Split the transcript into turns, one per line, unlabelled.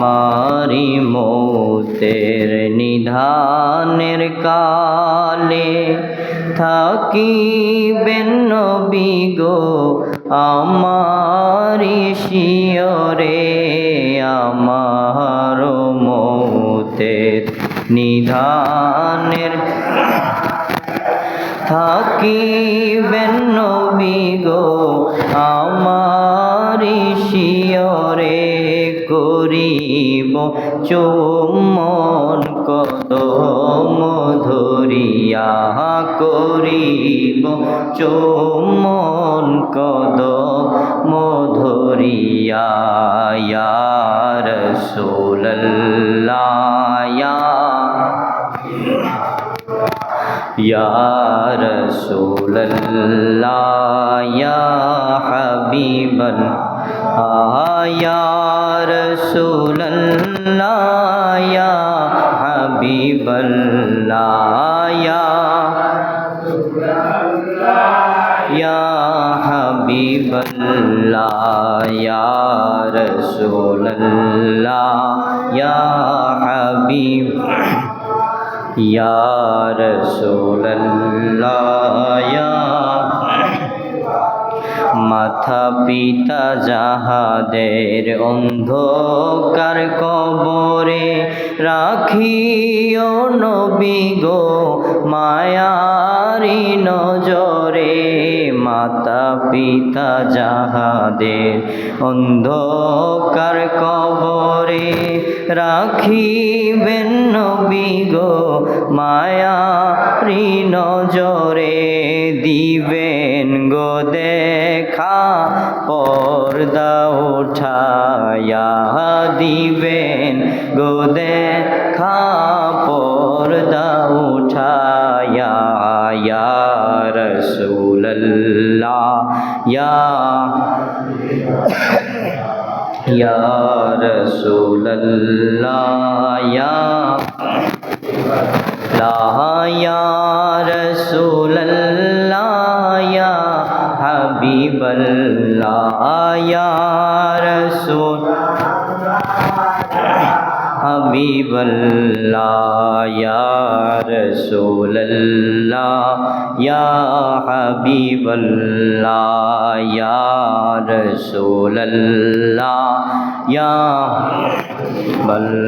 আমারি মৌতের নিধানের কালে থাকিবেন নবী গো আমারি শিয়রে, আমার মৌতের নিধানের থাকিবেন নবী গো আমারি করিব চুম্বন কদম ধরিয়া করিব চুম্বন কদম ধরিয়া ইয়া রাসূলুল্লাহ ইয়া يا رسول الله يا حبيب الله यार सुलन्नाया हबीबल्लाया या हबीबल्लाया रसूलल्ला या हबीब या रसूलल्ला या মাথা পিতা যাহাদের অন্ধকার কবরে, রাখিও নবী গো মায়ারি নজরে। মাতা পিতা যাহাদের অন্ধকার কবরে, রাখিবেন নবী গো মায়ারি নজরে। দিবেন গো দেখা পর্দা উঠায়া দিবেন গো দেখা পর্দা উঠায়া রসুল্লাহ ইয়া ইয়া রসুল্লাহ ইয়া লা ইয়া রসুল্লাহ হাবিবাল্লাহ ইয়া রসুল হাবিবাল্লাহ ইয়া রসুল্লাহ ইয়া হাবিবাল্লাহ ইয়া রসুল্লাহ ইয়া বল